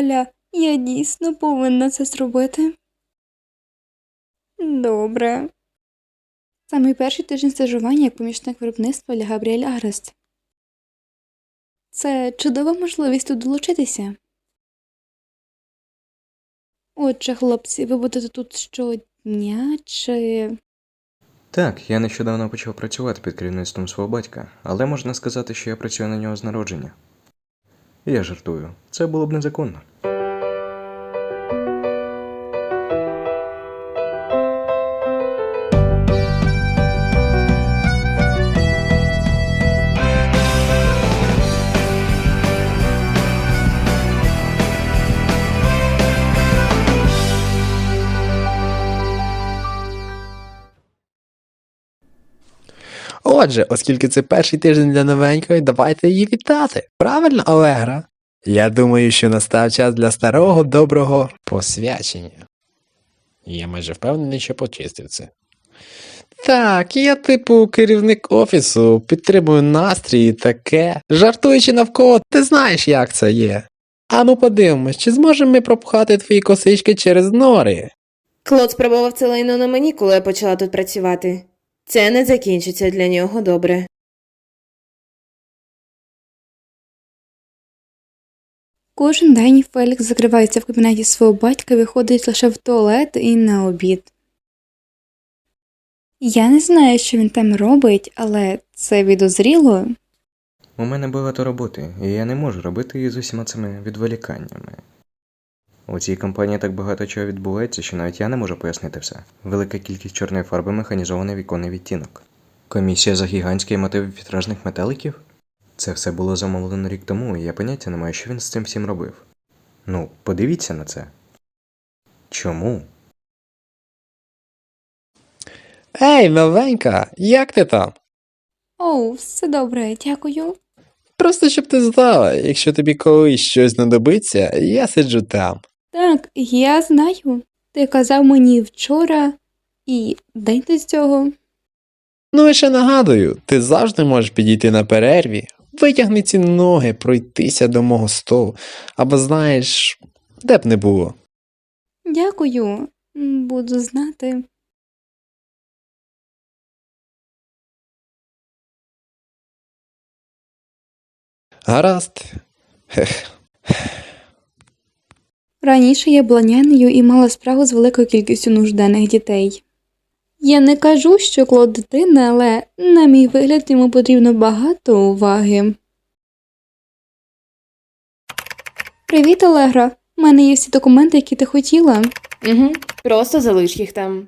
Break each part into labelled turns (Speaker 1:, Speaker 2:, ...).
Speaker 1: Аля, я дійсно повинна це зробити. Добре. Саме перший тиждень стажування як помічник виробництва для Габріель Арест. Це чудова можливість тут долучитися. Отже, хлопці, ви будете тут щодня чи.
Speaker 2: Так, я нещодавно почав працювати під керівництвом свого батька, але можна сказати, що я працюю на нього з народження. Я жартую, це було б незаконно.
Speaker 3: Отже, оскільки це перший тиждень для новенької, давайте її вітати. Правильно, Олегра? Я думаю, що настав час для старого доброго посвячення. Я майже впевнений, що почистив це. Так, я, типу, керівник офісу, підтримую настрій і таке. Жартуючи навколо, ти знаєш, як це є. Ану подивимось, чи зможемо ми пропхати твої косички через нори?
Speaker 4: Клод спробував це лайно на мені, коли я почала тут працювати. Це не закінчиться для нього добре.
Speaker 1: Кожен день Фелікс закривається в кабінеті свого батька, виходить лише в туалет і на обід. Я не знаю, що він там робить, але це відозріло.
Speaker 2: У мене багато роботи, і я не можу робити її з усіма цими відволіканнями. У цій компанії так багато чого відбувається, що навіть я не можу пояснити все. Велика кількість чорної фарби, механізований віконний відтінок. Комісія за гігантський мотив вітражних метеликів? Це все було замовлено рік тому, і я поняття не маю, що він з цим всім робив. Ну, подивіться на це. Чому?
Speaker 3: Ей, новенька, як ти там?
Speaker 1: Оу, все добре, дякую.
Speaker 3: Просто щоб ти знала, якщо тобі колись щось знадобиться, я сиджу там.
Speaker 1: Так, я знаю. Ти казав мені вчора і день до цього.
Speaker 3: Ну і ще нагадую, ти завжди можеш підійти на перерві, витягни ці ноги, пройтися до мого столу, або знаєш, де б не було.
Speaker 1: Дякую. Буду знати.
Speaker 3: Гаразд. Хех.
Speaker 1: Раніше я була нянею і мала справу з великою кількістю нужденних дітей. Я не кажу, що Клод дитина, але, на мій вигляд, йому потрібно багато уваги. Привіт, Олегра. У мене є всі документи, які ти хотіла.
Speaker 4: Угу. Просто залиш їх там.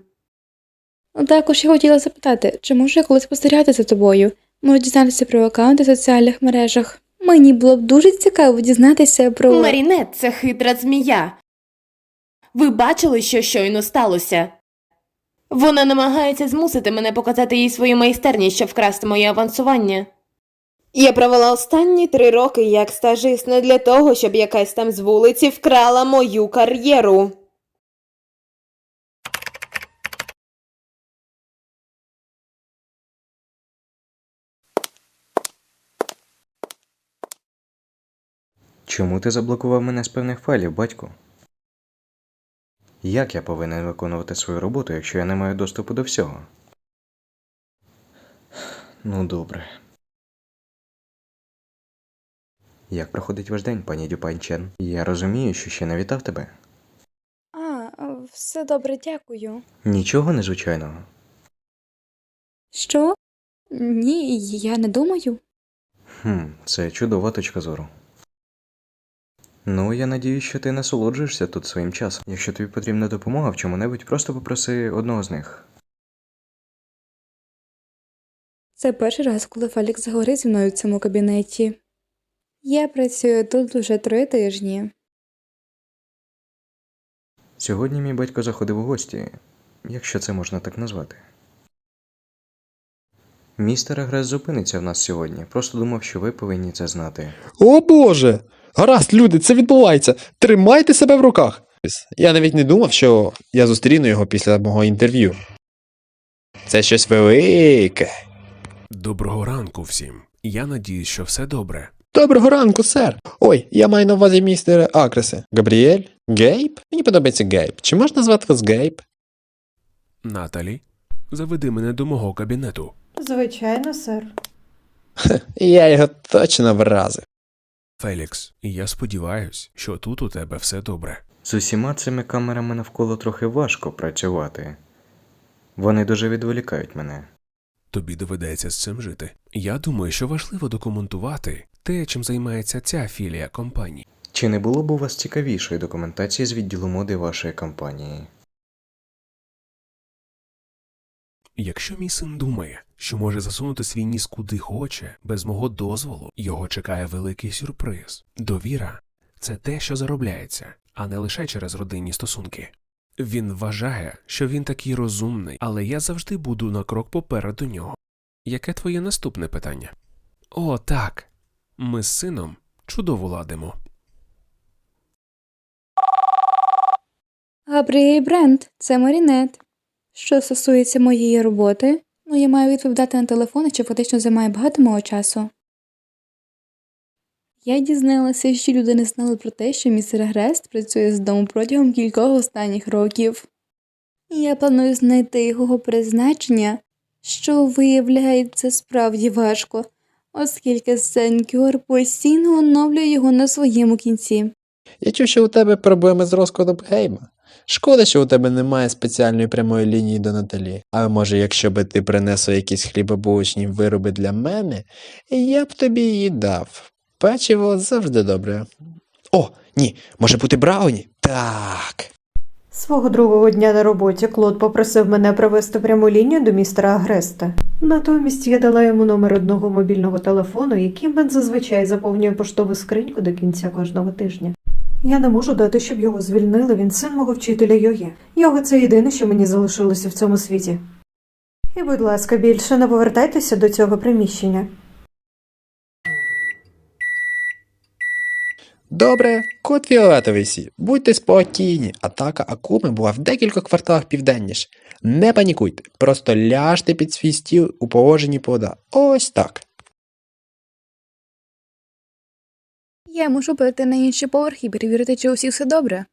Speaker 1: Також я хотіла запитати, чи можу я колись спостерігати за тобою? Можу дізнатися про аккаунти в соціальних мережах. Мені було б дуже цікаво дізнатися про.
Speaker 4: Марінет це хитра змія. Ви бачили, що щойно сталося? Вона намагається змусити мене показати їй свою майстерність, щоб вкрасти моє авансування. Я провела останні три роки як стажист не для того, щоб якась там з вулиці вкрала мою кар'єру.
Speaker 2: Чому ти заблокував мене з певних файлів, батьку? Як я повинен виконувати свою роботу, якщо я не маю доступу до всього? Ну, добре. Як проходить ваш день, пані Дюпанчен? Я розумію, що ще не вітав тебе.
Speaker 1: А, все добре, дякую.
Speaker 2: Нічого незвичайного.
Speaker 1: Що? Ні, я не думаю.
Speaker 2: Хм, це чудова точка зору. Ну, я надіюсь, що ти насолоджуєшся тут своїм часом. Якщо тобі потрібна допомога в чому-небудь, просто попроси одного з них.
Speaker 1: Це перший раз, коли Фелікс заговорив зі мною в цьому кабінеті. Я працюю тут уже три тижні.
Speaker 2: Сьогодні мій батько заходив у гості, якщо це можна так назвати. Містер Агрес зупиниться в нас сьогодні. Просто думав, що ви повинні це знати.
Speaker 3: О Боже! Гаразд, люди, це відбувається. Тримайте себе в руках. Я навіть не думав, що я зустріну його після мого інтерв'ю. Це щось велике.
Speaker 5: Доброго ранку всім. Я надіюсь, що все добре.
Speaker 3: Доброго ранку, сер. Ой, я маю на увазі містера Акреси. Габріель? Гейб? Мені подобається Гейб. Чи можна звати вас Гейб?
Speaker 5: Наталі, заведи мене до мого кабінету.
Speaker 6: Звичайно, сер.
Speaker 3: Я його точно вразив.
Speaker 5: Фелікс, я сподіваюсь, що тут у тебе все добре.
Speaker 2: З усіма цими камерами навколо трохи важко працювати. Вони дуже відволікають мене.
Speaker 5: Тобі доведеться з цим жити. Я думаю, що важливо документувати те, чим займається ця філія компанії.
Speaker 2: Чи не було б у вас цікавішої документації з відділу моди вашої компанії?
Speaker 5: Якщо мій син думає, що може засунути свій ніс куди хоче, без мого дозволу, його чекає великий сюрприз. Довіра це те, що заробляється, а не лише через родинні стосунки. Він вважає, що він такий розумний, але я завжди буду на крок попереду нього. Яке твоє наступне питання? О, так. Ми з сином чудово ладимо.
Speaker 1: Габріель Брент, це Марінет. Що стосується моєї роботи, ну я маю відповідати на телефони, що фактично займає багато мого часу. Я дізналася, що люди не знали про те, що містер Грест працює з дому протягом кількох останніх років. І Я планую знайти його призначення, що виявляється справді важко, оскільки Сенкюр постійно оновлює його на своєму кінці.
Speaker 3: Я чув, що у тебе проблеми з розкладом Гейба. Шкода, що у тебе немає спеціальної прямої лінії до Наталі. А може, якщо би ти принесла якісь хлібобулочні вироби для мене, я б тобі її дав. Печиво завжди добре. О, ні, може бути брауні? Так.
Speaker 6: Свого другого дня на роботі Клод попросив мене провести пряму лінію до містера Агреста. Натомість я дала йому номер одного мобільного телефону, яким він зазвичай заповнює поштову скриньку до кінця кожного тижня. Я не можу дати, щоб його звільнили, він син мого вчителя йоги. Йога це єдине, що мені залишилося в цьому світі. І, будь ласка, більше не повертайтеся до цього приміщення.
Speaker 3: Добре, код фіолетовий сі. Будьте спокійні. Атака Акуми була в декількох кварталах південніше. Не панікуйте, просто ляжте під свій стіл у положенні пода. Ось так.
Speaker 1: Я мушу перейти на інші поверхи і перевірити, чи усі все добре.